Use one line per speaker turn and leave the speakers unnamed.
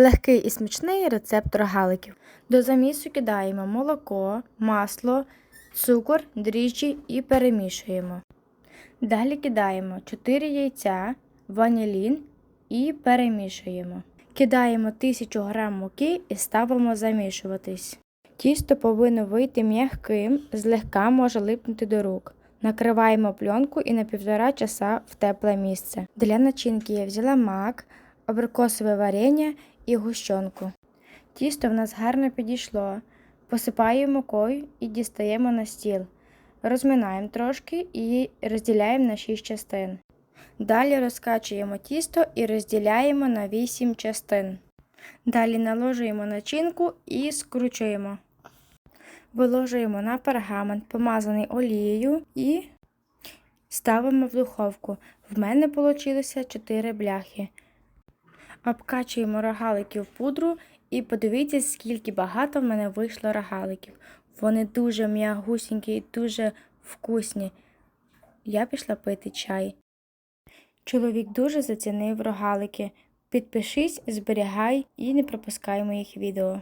Легкий і смачний рецепт рогаликів. До замісу кидаємо молоко, масло, цукор, дріжджі і перемішуємо. Далі кидаємо 4 яйця, ванілін і перемішуємо. Кидаємо 1000 г муки і ставимо замішуватись. Тісто повинно вийти м'яким, злегка може липнути до рук. Накриваємо пленку і на півтора часа в тепле місце. Для начинки я взяла мак, абрикосове варення і гущонку. Тісто в нас гарно підійшло. Посипаємо мукою і дістаємо на стіл. Розминаємо трошки і розділяємо на 6 частин. Далі розкачуємо тісто і розділяємо на 8 частин. Далі наложуємо начинку і скручуємо. Виложуємо на пергамент, помазаний олією, і ставимо в духовку. В мене вийшло 4 бляхи. Обкачуємо рогалики в пудру і подивіться, скільки багато в мене вийшло рогаликів. Вони дуже м'ягусінькі і дуже вкусні. Я пішла пити чай. Чоловік дуже зацінив рогалики. Підпишись, зберігай і не пропускай моїх відео.